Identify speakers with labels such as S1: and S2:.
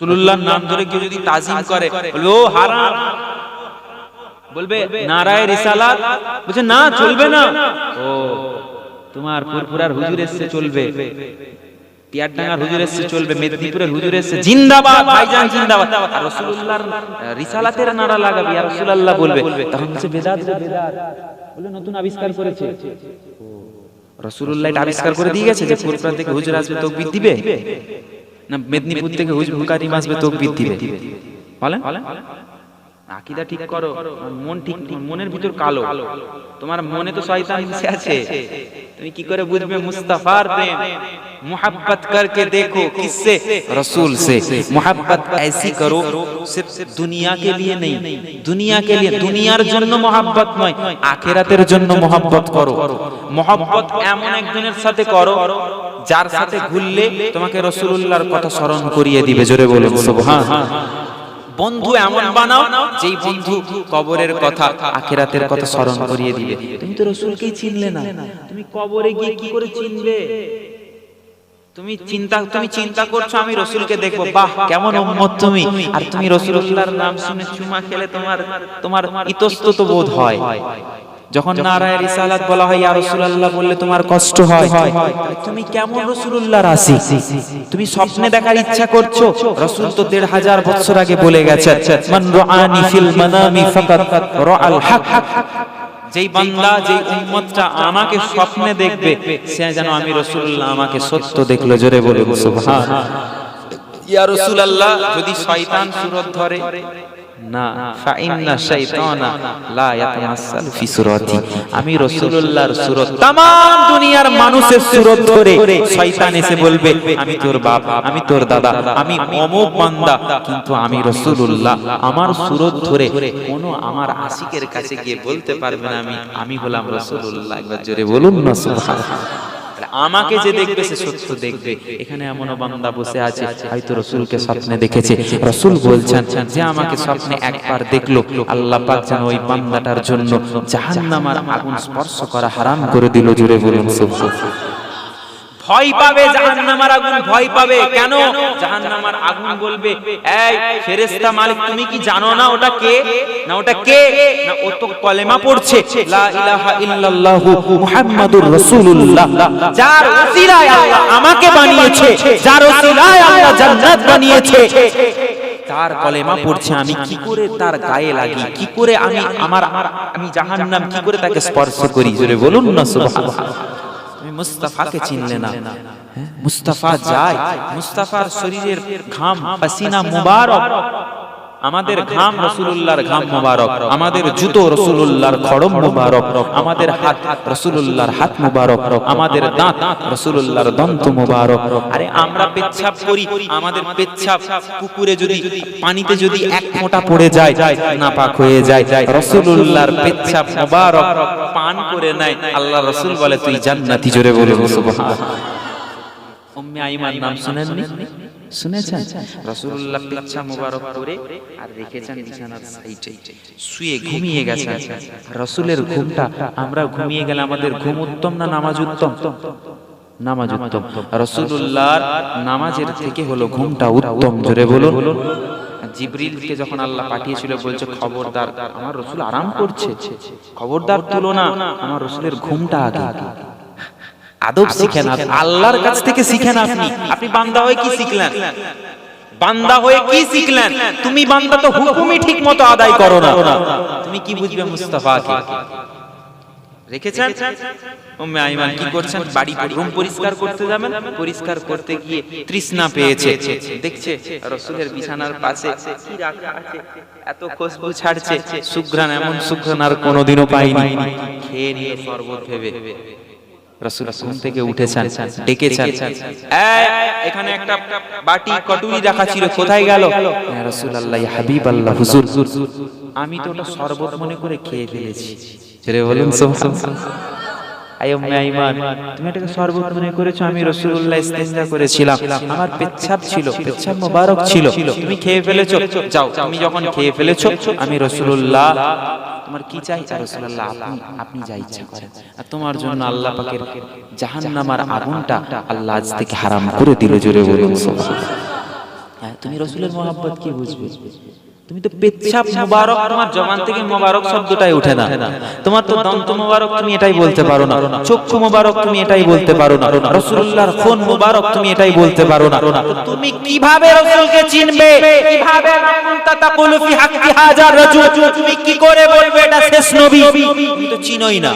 S1: রসুল্লাহর নাম ধরে কেউ যদি তাজিম করে ও হারাম। বলবে, নারায় রিসালাত। বলছে, না, চলবে না। ও, তোমার ফুরফুরার হুজুর এসছে, চলবে। টিয়ারডাঙ্গার হুজুর এসছে, চলবে। মেদিনীপুরের হুজুর এসছে, জিন্দাবাদ, ভাইজান, জিন্দাবাদ। আর রিসালাতের নারা আর বলবে, তখন হচ্ছে বেদাত বেদাত। বলে নতুন আবিষ্কার করেছে। এটা আবিষ্কার করে দিয়ে গেছে যে ফুরফুরা থেকে হুজুর আসবে, তাকবীর দিবে? না মেদিনীপুর থেকে হুজুর কারিম আসবে তাকবীর দিবে বলেন আকিদা ঠিক করো আর মন ঠিক মনের ভিতর কালো তোমার মনে তো শয়তান মিশে আছে তুমি কি করে বুঝবে মুস্তাফার প্রেম मोहब्बत करके देखो किससे रसूल से मोहब्बत ऐसी करो सिर्फ दुनिया के लिए नहीं दुनिया के लिए দুনিয়ার জন্য মোহাব্বত নয় আখেরাতের জন্য মোহাব্বত করো মোহাব্বত এমন একজনের সাথে করো যার সাথে ঘুরলে তোমাকে রসুলুল্লাহর কথা স্মরণ করিয়ে দিবে। জোরে বলুন সুবহান। বন্ধু এমন বানাও যেই বন্ধু কবরের কথা আখেরাতের কথা স্মরণ করিয়ে দিবে। তুমি তো রসুলকেই চিনলে না। তুমি কবরে গিয়ে কি করে চিনবে তুমি চিন্তা তুমি চিন্তা করছ আমি রসুলকে দেখব। বাহ কেমন উম্মত তুমি। আর তুমি রসুলুল্লাহর নাম শুনে চুমা খেলে তোমার তোমার ইতস্তত বোধ হয়। যখন নারায় রিসালাত বলা হয় ইয়া রাসূলুল্লাহ বললে তোমার কষ্ট হয়। তুমি কেমন রাসূলুল্লাহর আসি তুমি স্বপ্নে দেখার ইচ্ছা করছ? রাসূল তো দেড় হাজার বছর আগে বলে গেছে মান রাআনি ফিল মানামি ফাকাত রাআল হক। যেই বান্দা যেই উম্মতটা আমাকে স্বপ্নে দেখবে সে যেন আমি রাসূলুল্লাহ আমাকে সত্য দেখল। জোরে বলে সুবহান। ইয়া রাসূলুল্লাহ যদি শয়তান সুরত ধরে না ফাইন্না শাইতানা লা ইয়াতামাসাল ফি সুরাতি আমি রাসূলুল্লাহর সুরত तमाम দুনিয়ার মানুষের সুরত ধরে শয়তান এসে বলবে আমি তোর বাপ আমি তোর দাদা আমি অমুক বান্দা কিন্তু আমি রাসূলুল্লাহ আমার সুরত ধরে কোন আমার আশিকের কাছে গিয়ে বলতে পারবে না আমি আমি হলাম রাসূলুল্লাহ একবার জোরে বলুন না সুবহানাল্লাহ আমাকে যে দেখবে, সে সত্য দেখবে। এখানে এমনও বান্দা বসে আছে, হয়তো রসুলকে স্বপ্নে দেখেছে। রসুল বলছেন যে, আমাকে স্বপ্নে একবার দেখল, আল্লাহ পাক যেন ওই বান্দাটার জন্য জাহান্নামার আগুন স্পর্শ করা হারাম করে দিল। জুড়ে বলুন, সুবহানাল্লাহ। ভয় পাবে জাহান্নামার আগুন ভয় পাবে। কেন? জাহান্নামার আগুন বলবে এই ফেরেশতা মালিক তুমি কি জানো না ওটা কে? না ওটা কে? না ও তো কলেমা পড়ছে। লা ইলাহা ইল্লাল্লাহু মুহাম্মাদুর রাসূলুল্লাহ। যার ওসিলায় আল্লাহ আমাকে বানিয়েছে যার ওসিলায় আল্লাহ জান্নাত বানিয়েছে। তার কলেমা পড়ছে আমি কি করে তার গায়ে লাগি? কি করে আমি আমার আমি জাহান্নাম কি করে তাকে স্পর্শ করি জোরে বলুন না সুবহানাল্লাহ। তুমি মুস্তাফাকে চিনলে না। হ্যাঁ? মুস্তাফা যায়। মুস্তাফার শরীরের ঘাম পাসিনা মুবারক। আমাদের ঘাম রসুলুল্লাহর ঘাম মুবারক। আমাদের জুতো রসুলুল্লাহর খড়ম মুবারক। আমাদের হাত রসুলুল্লাহর হাত মুবারক। আমাদের দাঁত রসুলুল্লাহর দন্ত মুবারক। আরে আমরা পেচ্ছাপ করি। আমাদের পেচ্ছাপ পুকুরে যদি পানিতে যদি এক ফোঁটা পড়ে যায় নাপাক হয়ে যায়। রসুলুল্লাহর পেচ্ছাপ মুবারক। পান করে নেয় আল্লাহ রসুল বলে তুই জান্নাতি জোরে বলে উম্মে আইমান নাম শুনেননি? শুনেছেন? রাসূলুল্লাহ পেচ্ছা মোবারক করে আর রেখেছেন বিছানার সাইডে। শুয়ে ঘুমিয়ে গেছেন। রাসূলের ঘুমটা আমরা ঘুমিয়ে গেলে আমাদের ঘুম উত্তম না নামাজ উত্তম নামাজ উত্তম রাসূলুল্লাহর নামাজের থেকে হলো ঘুমটা উত্তম। জোরে বলুন। জিবরিলকে যখন আল্লাহ পাঠিয়েছিল, বলছে, খবরদার, আমার রসুল আরাম করছে। খবরদার তুলো না আমার রসুলের ঘুমটা আগে। আদব শিখেন আল্লাহর কাছ থেকে শিখেন আপনি। আপনি বান্দা হয়ে কি শিখলেন? বান্দা হয়ে কি শিখলেন? তুমি বান্দা তো হুকুমই ঠিক মতো আদায় করো না। তুমি কি বুঝবে মুস্তাফাকে? রেখেছেন? উম্মে আইমান কি করছেন? বাড়ি রুম পরিষ্কার করতে যাবেন? পরিষ্কার করতে গিয়ে তৃষ্ণা পেয়েছে। দেখছে, রসুলের বিছানার পাশে কি রাখা আছে? এত খুশবু ছাড়ছে। সুঘ্রাণ, এমন সুঘ্রাণ আর কোনোদিনও পাইনি। খেয়ে নিয়ে শরবত ভেবে। রসুল ঘুম থেকে উঠেছেন, ডেকেছেন। এখানে একটা বাটি, কটুরি রাখা ছিল। কোথায় গেল? রসুল আল্লাহ হাবিব আল্লাহ হুজুর। আমি তো ওটা শরবত মনে করে খেয়ে ফেলেছি। ছেড়ে বলুন তুমি এটাকে শরবত মনে করেছ আমি রসুল্লাহ ইস্তেঞ্জা করেছিলাম। আমার পেচ্ছাপ ছিল পেচ্ছাপ মোবারক ছিল। তুমি খেয়ে ফেলেছো যাও তুমি যখন খেয়ে ফেলেছো আমি রসুল্লাহ তোমার কি চাই? রাসূলুল্লাহ আপনি আপনি যা ইচ্ছা করেন। আর তোমার জন্য আল্লাহ পাকের জাহান্নামার আগুনটা আল্লাহ আজ থেকে হারাম করে দিল জোরে বলুন সুবহানাল্লাহ হ্যাঁ তুমি রসুলের মোহাব্বত কি বুঝবে? তুমি তো পেচ্ছাপ মোবারক তোমার জবান থেকে মোবারক শব্দটাই ওঠে না। তোমার তো দন্ত মোবারক তুমি এটাই বলতে পারো না। চক্ষু মোবারক তুমি এটাই বলতে পারো না। রসুল্লাহর ফোন মোবারক তুমি এটাই বলতে পারো না। তুমি কীভাবে রসুলকে চিনবে? কীভাবে তাকুলু ফি হাক্কি হাজার রাজুল? তুমি কি করে বলবে এটা শেষ নবী? তুমি তো চিনোই না।